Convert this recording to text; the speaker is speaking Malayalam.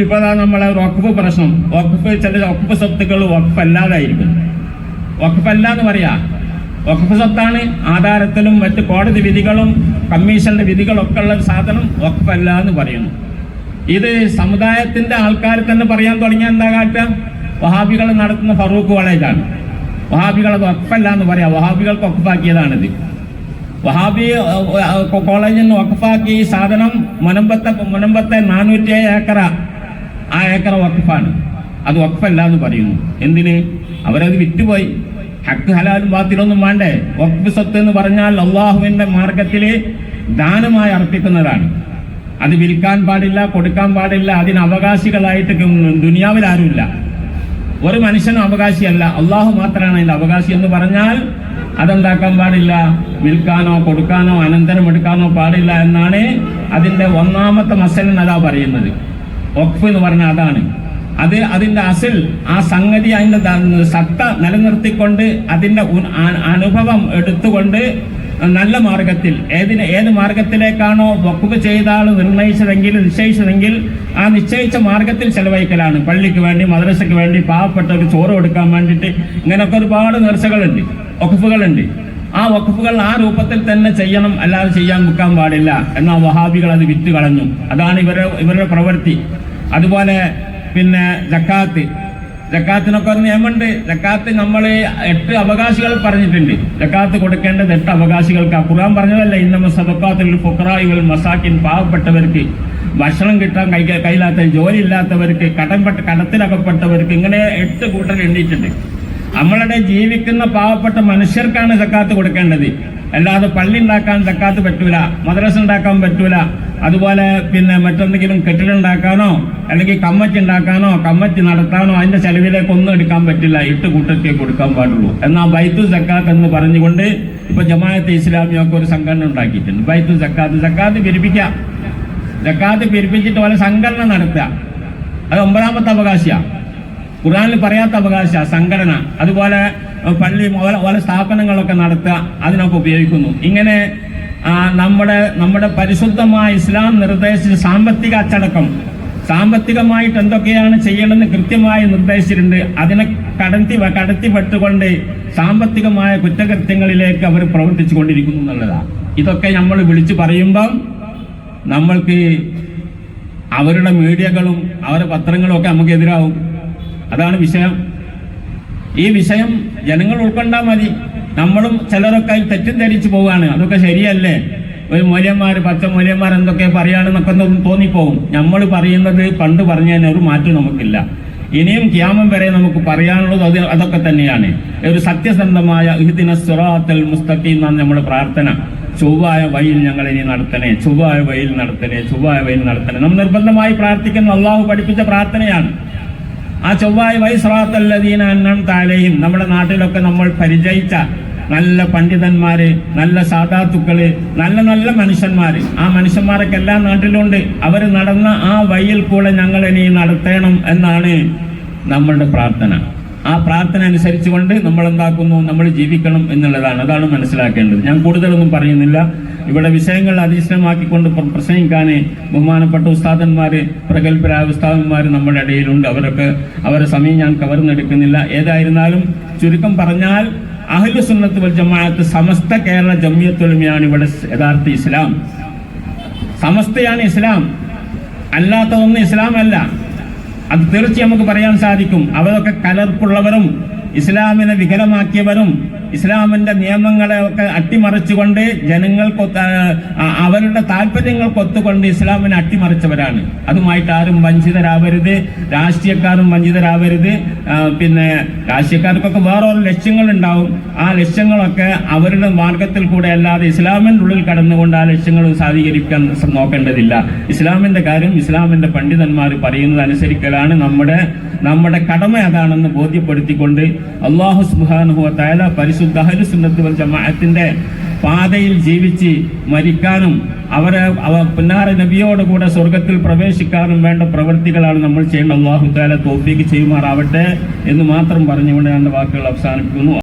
ഇപ്പൊ നമ്മളെ വഖഫ് പ്രശ്നം. വക്കുപ്പ് ചില വക്കുപ്പ് സ്വത്തുക്കൾ വഖഫ് അല്ലാതായിരിക്കും എന്ന് പറയാ. വഖഫ് സ്വത്താണ് ആധാരത്തിലും മറ്റ് കോടതി വിധികളും കമ്മീഷന്റെ വിധികളൊക്കെ ഉള്ള സാധനം അല്ല എന്ന് പറയുന്നു. ഇത് സമുദായത്തിന്റെ ആൾക്കാർ തന്നെ പറയാൻ തുടങ്ങിയ എന്താ കാട്ടുക? വഹാബികൾ നടത്തുന്ന ഫറൂഖ് കോളേജാണ്. വഹാബികൾ അത് വഖഫല്ല എന്ന് പറയാം. വഹാബികൾക്ക് വഖഫാക്കിയതാണിത്. വഹാബി കോളേജിൽ നിന്ന് വഖഫാക്കി സാധനം മുനമ്പത്തെ മുനമ്പത്തെ നാനൂറ്റി ഏക്കറ ആ ഏക്കറ വഖഫാണ്. അത് വഖഫല്ല എന്ന് പറയുന്നു. എന്തിന്? അവരത് വിറ്റുപോയി. ഹക്ക് ഹലാലും ബാത്തിലൊന്നും വേണ്ടേ. വഖഫ് സ്വത്ത് എന്ന് പറഞ്ഞാൽ അള്ളാഹുവിന്റെ മാർഗത്തിൽ ദാനമായി അർപ്പിക്കുന്നതാണ്. അത് വിൽക്കാൻ പാടില്ല കൊടുക്കാൻ പാടില്ല അതിന് അവകാശികളായിട്ട് ദുനിയാവിൽ ആരുമില്ല. ഒരു മനുഷ്യനും അവകാശിയല്ല. അള്ളാഹു മാത്രമാണ് അതിന്റെ അവകാശി എന്ന് പറഞ്ഞാൽ അതെന്താക്കാൻ പാടില്ല? വിൽക്കാനോ കൊടുക്കാനോ അനന്തരം എടുക്കാനോ പാടില്ല എന്നാണ് അതിന്റെ ഒന്നാമത്തെ മസലൻ അതാ പറയുന്നത്. ഒക്ഫ് എന്ന് പറഞ്ഞാൽ അതാണ്. അത് അതിന്റെ അസിൽ ആ സംഗതി അതിന്റെ സത്ത നിലനിർത്തിക്കൊണ്ട് അതിന്റെ അനുഭവം എടുത്തുകൊണ്ട് നല്ല മാർഗത്തിൽ ഏതിന് ഏത് മാർഗത്തിലേക്കാണോ വക്കുക ചെയ്ത ആൾ നിർണയിച്ചതെങ്കിൽ നിശ്ചയിച്ചതെങ്കിൽ ആ നിശ്ചയിച്ച മാർഗത്തിൽ ചെലവഴിക്കലാണ്. പള്ളിക്ക് വേണ്ടി മദ്രസയ്ക്ക് വേണ്ടി പാവപ്പെട്ടവർക്ക് ചോറ് കൊടുക്കാൻ വേണ്ടിയിട്ട് ഇങ്ങനെയൊക്കെ ഒരുപാട് നേർച്ചകളുണ്ട് വഖഫുകളുണ്ട്. ആ വഖഫുകൾ ആ രൂപത്തിൽ തന്നെ ചെയ്യണം അല്ലാതെ ചെയ്യാൻ വെക്കാൻ പാടില്ല എന്നാൽ വഹാബികൾ അത് വിറ്റ് കളഞ്ഞു. അതാണ് ഇവരുടെ ഇവരുടെ പ്രവൃത്തി. അതുപോലെ പിന്നെ ജക്കാത്ത്. ജക്കാത്തിനൊക്കെ ഒരു നിയമമുണ്ട്. ജക്കാത്ത് നമ്മൾ എട്ട് അവകാശികൾ പറഞ്ഞിട്ടുണ്ട്. ജക്കാത്ത് കൊടുക്കേണ്ടത് എട്ട് അവകാശികൾക്ക്. ഖുർആൻ പറഞ്ഞതല്ല ഇന്നമ സബക്കാത്തിൽ ഫുക്രായികൾ മസാക്കിൻ പാവപ്പെട്ടവർക്ക് ഭക്ഷണം കിട്ടാൻ കൈ കയ്യിലാത്ത ജോലി ഇല്ലാത്തവർക്ക് കടംപെട്ട കടത്തിലകപ്പെട്ടവർക്ക് ഇങ്ങനെ എട്ട് കൂട്ടർ എണ്ണിയിട്ടുണ്ട്. നമ്മളുടെ ജീവിക്കുന്ന പാവപ്പെട്ട മനുഷ്യർക്കാണ് ജക്കാത്ത് കൊടുക്കേണ്ടത്. അല്ലാതെ പള്ളി ഉണ്ടാക്കാൻ ജക്കാത്ത് പറ്റൂല മദ്രസ ഉണ്ടാക്കാൻ പറ്റൂല അതുപോലെ പിന്നെ മറ്റെന്തെങ്കിലും കെട്ടിടം ഉണ്ടാക്കാനോ അല്ലെങ്കിൽ കമ്മറ്റി ഉണ്ടാക്കാനോ കമ്മറ്റി നടത്താനോ അതിന്റെ ചെലവിലേക്ക് ഒന്നും എടുക്കാൻ പറ്റില്ല. ഇട്ട് കൂട്ടത്തിൽ കൊടുക്കാൻ പാടുള്ളൂ. എന്നാൽ ബൈത്തു സക്കാത്ത് എന്ന് പറഞ്ഞുകൊണ്ട് ഇപ്പൊ ജമാഅത്ത് ഇസ്ലാമിയൊക്കെ ഒരു സംഘടന ഉണ്ടാക്കിയിട്ടുണ്ട്. ബൈത്തു സക്കാത്ത്. സക്കാത്ത് പിരിപ്പിക്കാം. സക്കാത്ത് പിരിപ്പിച്ചിട്ട് പോലെ സംഘടന നടത്തുക. അത് ഒമ്പതാമത്തെ അവകാശിയാ. ഖുറാനിൽ പറയാത്ത അവകാശ സംഘടന. അതുപോലെ പള്ളി ഓല- സ്ഥാപനങ്ങളൊക്കെ നടത്തുക. അതിനൊക്കെ ഉപയോഗിക്കുന്നു. ഇങ്ങനെ നമ്മുടെ നമ്മുടെ പരിശുദ്ധമായ ഇസ്ലാം നിർദ്ദേശിച്ച സാമ്പത്തിക അച്ചടക്കം. സാമ്പത്തികമായിട്ട് എന്തൊക്കെയാണ് ചെയ്യണമെന്ന് കൃത്യമായി നിർദ്ദേശിച്ചിട്ടുണ്ട്. അതിനെ കടത്തി കടത്തിപ്പെട്ടുകൊണ്ട് സാമ്പത്തികമായ കുറ്റകൃത്യങ്ങളിലേക്ക് അവർ പ്രവർത്തിച്ചു കൊണ്ടിരിക്കുന്നു എന്നുള്ളതാണ് ഇതൊക്കെ നമ്മൾ വിളിച്ചു പറയുമ്പം നമ്മൾക്ക് അവരുടെ മീഡിയകളും അവരുടെ പത്രങ്ങളും ഒക്കെ നമുക്ക് എതിരാവും. അതാണ് വിഷയം. ഈ വിഷയം ജനങ്ങൾ ഉൾക്കൊണ്ടാൽ മതി. നമ്മളും ചിലരൊക്കെ അതിൽ ധരിച്ചു പോവാണ്. അതൊക്കെ ശരിയല്ലേ? ഒരു മൂല്യന്മാർ പച്ച മൂല്യന്മാർ എന്തൊക്കെ പറയുകയാണെന്നൊക്കെ ഒന്നും തോന്നിപ്പോവും. നമ്മൾ പറയുന്നത് പണ്ട് പറഞ്ഞതിന് ഒരു മാറ്റം നമുക്കില്ല. ഇനിയും ക്യാമം വരെ നമുക്ക് പറയാനുള്ളത് അത് അതൊക്കെ തന്നെയാണ്. ഒരു സത്യസന്ധമായ ഇഹ്ദിന സുറാത്തൽ മുസ്തഖി എന്നാണ് നമ്മുടെ പ്രാർത്ഥന. ചൊവ്വായ വഴിയിൽ ഞങ്ങൾ ഇനി നടത്തണേ ചൊവ്വായ വഴിയിൽ നടത്തണേ ചൊവ്വായ വഴിയിൽ നടത്തണേ. നമ്മൾ നിർബന്ധമായി പ്രാർത്ഥിക്കുന്ന അള്ളാഹു പഠിപ്പിച്ച പ്രാർത്ഥനയാണ്. ആ ചൊവ്വായ വൈസ്രാത്തല്ലദീന അന്നം താലയും നമ്മുടെ നാട്ടിലൊക്കെ നമ്മൾ പരിചയിച്ച നല്ല പണ്ഡിതന്മാര് നല്ല സാധാത്തുക്കൾ നല്ല നല്ല മനുഷ്യന്മാര്. ആ മനുഷ്യന്മാരൊക്കെ എല്ലാ നാട്ടിലുണ്ട്. അവർ നടന്ന ആ വഴിയിൽ കൂടെ ഞങ്ങൾ ഇനി നടത്തണം എന്നാണ് നമ്മളുടെ പ്രാർത്ഥന. ആ പ്രാർത്ഥന അനുസരിച്ചുകൊണ്ട് നമ്മൾ എന്താക്കുന്നു നമ്മൾ ജീവിക്കണം എന്നുള്ളതാണ്. അതാണ് മനസ്സിലാക്കേണ്ടത്. ഞാൻ കൂടുതലൊന്നും പറയുന്നില്ല. ഇവിടെ വിഷയങ്ങൾ അധീക്ഷണമാക്കിക്കൊണ്ട് പ്ര- പ്രസംഗിക്കാൻ ബഹുമാനപ്പെട്ട ഉസ്താദന്മാര് പ്രഗത്ഭരായ ഉസ്താദന്മാർ നമ്മുടെ ഇടയിലുണ്ട്. അവരൊക്കെ അവരുടെ സമയം ഞാൻ കവർന്നെടുക്കുന്നില്ല. ഏതായിരുന്നാലും ചുരുക്കം പറഞ്ഞാൽ അഹ്ലു സുന്നത്ത് വൽ ജമാഅത്ത് സമസ്ത കേരള ജമിയത്തുലമയാണ് ഇവിടെ യഥാർത്ഥ ഇസ്ലാം. സമസ്തയാണ് ഇസ്ലാം. അല്ലാത്ത ഇസ്ലാം അല്ല അത് തീർച്ചയായും നമുക്ക് പറയാൻ സാധിക്കും. അവരൊക്കെ കലർപ്പുള്ളവരും ഇസ്ലാമിനെ വികലമാക്കിയവരും ഇസ്ലാമിന്റെ നിയമങ്ങളെ ഒക്കെ അട്ടിമറിച്ചുകൊണ്ട് ജനങ്ങൾക്ക് അവരുടെ താല്പര്യങ്ങൾക്ക് ഒത്തുകൊണ്ട് ഇസ്ലാമിനെ അട്ടിമറിച്ചവരാണ്. അതുമായിട്ട് ആരും വഞ്ചിതരാവരുത്. രാഷ്ട്രീയക്കാരും വഞ്ചിതരാവരുത്. പിന്നെ രാഷ്ട്രീയക്കാർക്കൊക്കെ വേറൊരു ലക്ഷ്യങ്ങൾ ഉണ്ടാവും ആ ലക്ഷ്യങ്ങളൊക്കെ അവരുടെ മാർഗത്തിൽ കൂടെ അല്ലാതെ ഇസ്ലാമിന്റെ ഉള്ളിൽ കടന്നുകൊണ്ട് ആ ലക്ഷ്യങ്ങൾ സാധീകരിക്കാൻ നോക്കേണ്ടതില്ല. ഇസ്ലാമിന്റെ കാര്യം ഇസ്ലാമിന്റെ പണ്ഡിതന്മാർ പറയുന്നത് അനുസരിക്കലാണ്. നമ്മുടെ നമ്മുടെ കടമ അതാണെന്ന് ബോധ്യപ്പെടുത്തിക്കൊണ്ട് അള്ളാഹു സുബ്ഹാനഹു വ പരിശുദ്ധ ജമാഅത്തിന്റെ പാതയിൽ ജീവിച്ച് മരിക്കാനും അവരെ അവ പിന്നാറെ നബിയോട് കൂടെ സ്വർഗത്തിൽ പ്രവേശിക്കാനും വേണ്ട പ്രവൃത്തികളാണ് നമ്മൾ ചെയ്യേണ്ട അള്ളാഹു താല തോപ്പിക്ക് ചെയ്യുമാറാവട്ടെ എന്ന് മാത്രം പറഞ്ഞുകൊണ്ട് ഞാൻ വാക്കുകൾ അവസാനിപ്പിക്കുന്നു.